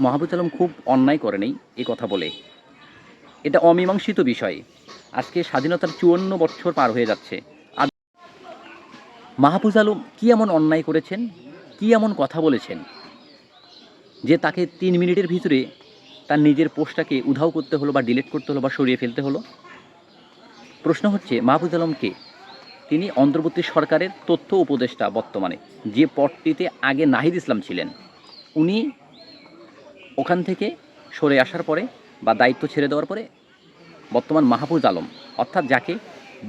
মাহবুজ আলম খুব অন্যায় করেনি এই কথা বলে। এটা অমীমাংসিত বিষয়। আজকে স্বাধীনতার চুয়ান্ন বছর পার হয়ে যাচ্ছে। আর মাহফুজ আলম কী এমন অন্যায় করেছেন? কী এমন কথা বলেছেন? যে তাকে তিন মিনিটের ভিতরে তার নিজের পোস্টটাকে উধাও করতে হলো বা ডিলিট করতে হলো বা সরিয়ে ফেলতে হলো? প্রশ্ন হচ্ছে মাহফুজ আলমকে তিনি অন্তর্বর্তী সরকারের তথ্য উপদেষ্টা বর্তমানে, যে পদটিতে আগে নাহিদ ইসলাম ছিলেন, উনি ওখান থেকে সরে আসার পরে বা দায়িত্ব ছেড়ে দেওয়ার পরে বর্তমান মাহফুজ আলম, অর্থাৎ যাকে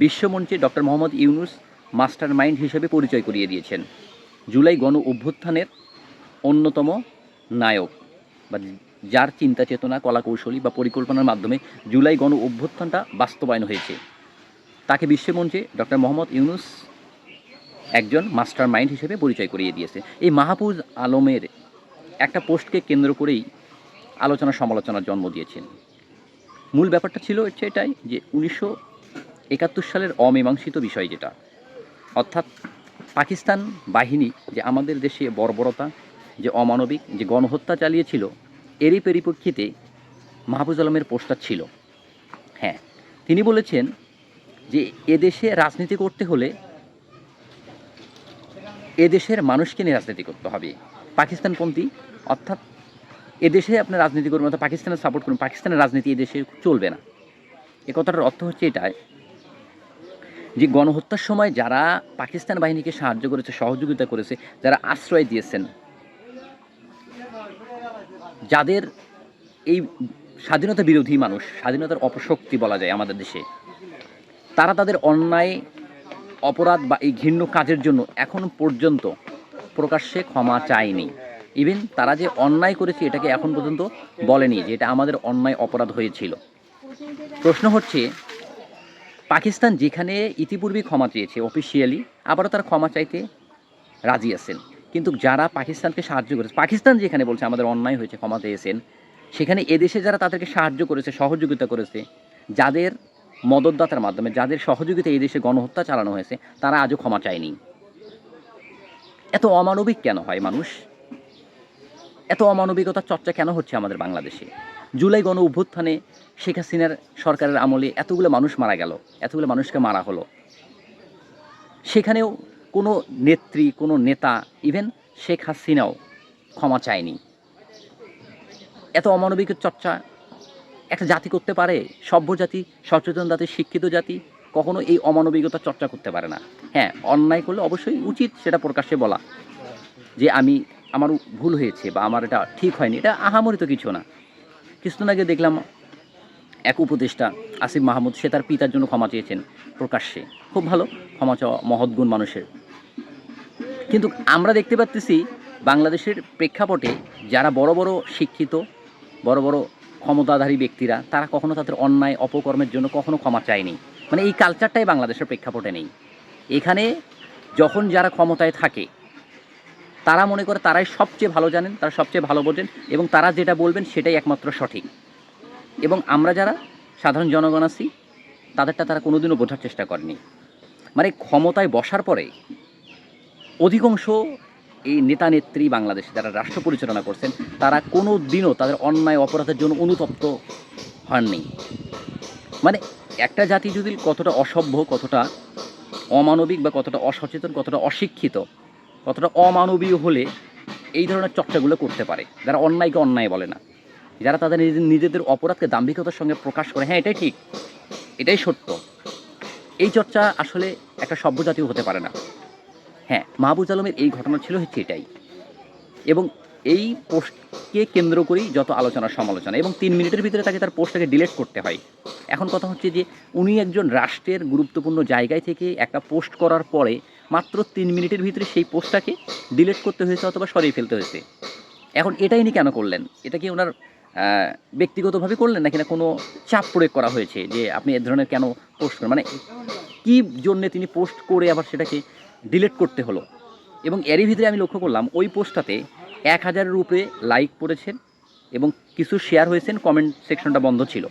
বিশ্বমঞ্চে doctor Mohammad Yunus master mind হিসেবে পরিচয় করিয়ে দিয়েছেন, জুলাই গণ অভ্যুত্থানের অন্যতম নায়ক বা যার চিন্তা চেতনা, কলাকৌশলী বা পরিকল্পনার মাধ্যমে জুলাই গণ অভ্যুত্থানটা বাস্তবায়ন হয়েছে। তাকে বিশ্বমঞ্চে ডক্টর মোহাম্মদ ইউনুস একজন মাস্টার মাইন্ড হিসেবে পরিচয় করিয়ে দিয়েছে। এই মাহফুজ আলমের একটা পোস্টকে কেন্দ্র করেই আলোচনা সমালোচনার জন্ম দিয়েছেন। মূল ব্যাপারটা ছিল হচ্ছে এটাই যে উনিশশো একাত্তর সালের অমীমাংসিত বিষয় যেটা। অর্থাৎ পাকিস্তান বাহিনী যে আমাদের দেশে বর্বরতা, যে অমানবিক, যে গণহত্যা চালিয়েছিল, এরই পরিপ্রেক্ষিতে মাহফুজ আলমের পোস্টার ছিল। হ্যাঁ তিনি বলেছেন যে এদেশে রাজনীতি করতে হলে এদেশের মানুষকে নিয়ে রাজনীতি করতে হবে। পাকিস্তানপন্থী, অর্থাৎ এদেশে আপনার রাজনীতি করবেন অর্থাৎ পাকিস্তানের সাপোর্ট করুন, পাকিস্তানের রাজনীতি এদেশে চলবে না। এ কথাটার অর্থ হচ্ছে এটাই যে গণহত্যার সময় যারা পাকিস্তান বাহিনীকে সাহায্য করেছে, সহযোগিতা করেছে, যারা আশ্রয় দিয়েছেন, যাদের এই স্বাধীনতা বিরোধী মানুষ, স্বাধীনতার অপশক্তি বলা যায় আমাদের দেশে, তারা তাদের অন্যায়, অপরাধ বা এই ঘৃণ্য কাজের জন্য এখন পর্যন্ত প্রকাশ্যে ক্ষমা চায়নি। ইভেন তারা যে অন্যায় করেছে এটাকে এখন পর্যন্ত বলেনি যে এটা আমাদের অন্যায় অপরাধ হয়েছিল। প্রশ্ন হচ্ছে, পাকিস্তান যেখানে ইতিপূর্বে ক্ষমা চেয়েছে অফিসিয়ালি আবারও তারা ক্ষমা চাইতে রাজি আছেন। কিন্তু যারা পাকিস্তানকে সাহায্য করেছে, পাকিস্তান যেখানে বলছে আমাদের অন্যায় হয়েছে, ক্ষমা চেয়েছেন, সেখানে এদেশে যারা তাদেরকে সাহায্য করেছে, সহযোগিতা করেছে, যাদের মদতদাতার মাধ্যমে, যাদের সহযোগিতা এই দেশে গণহত্যা চালানো হয়েছে, তারা আজও ক্ষমা চায়নি। এত অমানবিক কেন হয় মানুষ? এত অমানবিকতার চর্চা কেন হচ্ছে আমাদের বাংলাদেশে? জুলাই গণ অভ্যুত্থানে শেখ হাসিনার সরকারের আমলে এতগুলো মানুষ মারা গেল, এতগুলো মানুষকে মারা হলো। সেখানেও কোনো নেত্রী, কোনো নেতা ইভেন শেখ হাসিনাও ক্ষমা চায়নি। এত অমানবিকের চর্চা একটা জাতি করতে পারে? সভ্য জাতি, সচেতন জাতি, শিক্ষিত জাতি কখনো এই অমানবিকতার চর্চা করতে পারে না। হ্যাঁ অন্যায় করলে অবশ্যই উচিত সেটা প্রকাশ্যে বলা যে আমি আমার ভুল হয়েছে বা আমার এটা ঠিক হয়নি, এটা আহামরি তো কিছু না। কিছুদিন আগে দেখলাম এক উপদেষ্টা, আসিফ মাহমুদ, সে তার পিতার জন্য ক্ষমা চেয়েছেন প্রকাশ্যে। খুব ভালো, ক্ষমা চাওয়া মহৎ গুণ মানুষের। কিন্তু আমরা দেখতে পাচ্ছি বাংলাদেশের প্রেক্ষাপটে যারা বড় বড় শিক্ষিত, বড় বড় ক্ষমতাধারী ব্যক্তিরা, তারা কখনো তাদের অন্যায়, অপকর্মের জন্য কখনো ক্ষমা চায়নি। মানে এই কালচারটাই বাংলাদেশের প্রেক্ষাপটে নেই। এখানে যখন যারা ক্ষমতায় থাকে তারা মনে করে তারাই সবচেয়ে ভালো জানেন, তারা সবচেয়ে ভালো বোঝেন এবং তারা যেটা বলবেন সেটাই একমাত্র সঠিক। এবং আমরা যারা সাধারণ জনগণ আছি, তাদেরটা তারা কোনোদিনও বোঝার চেষ্টা করেনি। মানে ক্ষমতায় বসার পরে অধিকাংশ এই নেতা নেত্রী বাংলাদেশে যারা রাষ্ট্র পরিচালনা করছেন, তারা কোনো দিনও তাদের অন্যায় অপরাধের জন্য অনুতপ্ত হননি। মানে একটা জাতি যদি কতটা অসভ্য, কতটা অমানবিক বা কতটা অসচেতন, কতটা অশিক্ষিত কতটা অমানবীয় হলে এই ধরনের চর্চাগুলো করতে পারে। যারা অন্যায়কে অন্যায় বলে না। যারা তাদের নিজেদের অপরাধকে দাম্ভিকতার সঙ্গে প্রকাশ করে হ্যাঁ এটাই ঠিক, এটাই সত্য। এই চর্চা আসলে একটা সভ্য জাতীয় হতে পারে না। হ্যাঁ মাহবুজ আলমের এই ঘটনা ছিল হচ্ছে এটাই। এবং এই পোস্টকে কেন্দ্র করেই যত আলোচনা, সমালোচনা, এবং তিন মিনিটের ভিতরে তাকে তার পোস্টটাকে ডিলিট করতে হয়। এখন কথা হচ্ছে যে, উনি একজন রাষ্ট্রের গুরুত্বপূর্ণ জায়গায় থেকে একটা পোস্ট করার পরে মাত্র তিন মিনিটের ভিতরে সেই পোস্টটাকে ডিলিট করতে হয়েছে অথবা সরিয়ে ফেলতে হয়েছে। এখন এটাই ইনি কেন করলেন? এটা কি ওনার ব্যক্তিগতভাবে করলেন নাকি না কোনো চাপ প্রয়োগ করা হয়েছে যে আপনি এ ধরনের কেন পোস্ট করেন? মানে কী জন্যে তিনি পোস্ট করে আবার সেটাকে ডিলিট করতে হলো? এবং এরই ভিতরে আমি লক্ষ্য করলাম ওই পোস্টটাতে এক হাজারের উপরে লাইক পড়েছেন এবং কিছু শেয়ার হয়েছেন কমেন্ট সেকশনটা বন্ধ ছিল।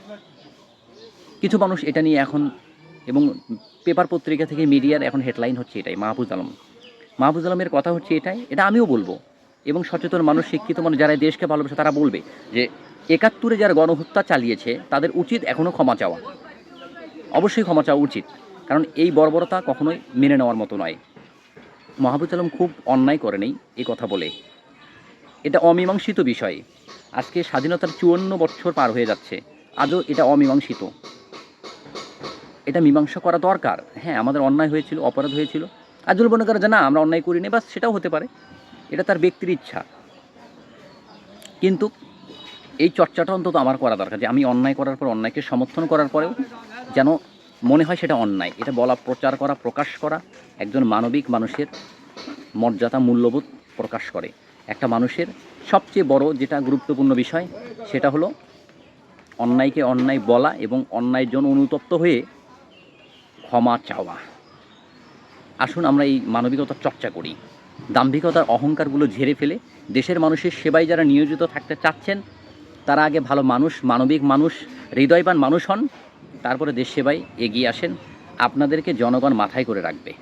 কিছু মানুষ এটা নিয়ে এখন এবং পেপার পত্রিকা থেকে মিডিয়ার এখন হেডলাইন হচ্ছে এটাই, মাহফুজ আলম। মাহফুজ আলমের কথা হচ্ছে এটাই, এটা আমিও বলব। এবং সচেতন মানুষ, শিক্ষিত মানুষ যারা দেশকে ভালোবাসে, তারা বলবে যে একাত্তরে যারা গণহত্যা চালিয়েছে, তাদের উচিত এখনও ক্ষমা চাওয়া। অবশ্যই ক্ষমা চাওয়া উচিত, কারণ এই বর্বরতা কখনোই মেনে নেওয়ার মতো নয়। মাহবুজ আলম খুব অন্যায় করেনি এই কথা বলে। এটা অমীমাংসিত বিষয়। আজকে স্বাধীনতার চুয়ান্ন বছর পার হয়ে যাচ্ছে। আজও এটা অমীমাংসিত। এটা মীমাংসা করা দরকার। হ্যাঁ আমাদের অন্যায় হয়েছিল, অপরাধ হয়েছিল। আজল মনে করে যে না, আমরা অন্যায় করিনি, বাস সেটাও হতে পারে। এটা তার ব্যক্তির ইচ্ছা। কিন্তু এই চর্চাটা অন্তত আমার করা দরকার, যে আমি অন্যায় করার পর, অন্যায়কে সমর্থন করার পরেও যেন মনে হয় সেটা অন্যায়। এটা বলা, প্রচার করা, প্রকাশ করা একজন মানবিক মানুষের মর্যাদা মূল্যবোধ প্রকাশ করে। একটা মানুষের সবচেয়ে বড় যেটা গুরুত্বপূর্ণ বিষয়, সেটা হলো অন্যায়কে অন্যায় বলা এবং অন্যায়ের জন্য অনুতপ্ত হয়ে ক্ষমা চাওয়া। আসুন আমরা এই মানবিকতার চর্চা করি। দাম্ভিকতার অহংকারগুলো ঝেড়ে ফেলে দেশের মানুষের সেবায় যারা নিয়োজিত থাকতে চাচ্ছেন, তারা আগে ভালো মানুষ, মানবিক মানুষ, হৃদয়বান মানুষ হন, তারপরে দেশ সেবায় এগিয়ে আসেন। আপনাদেরকে জনগণ মাথায় করে রাখবে।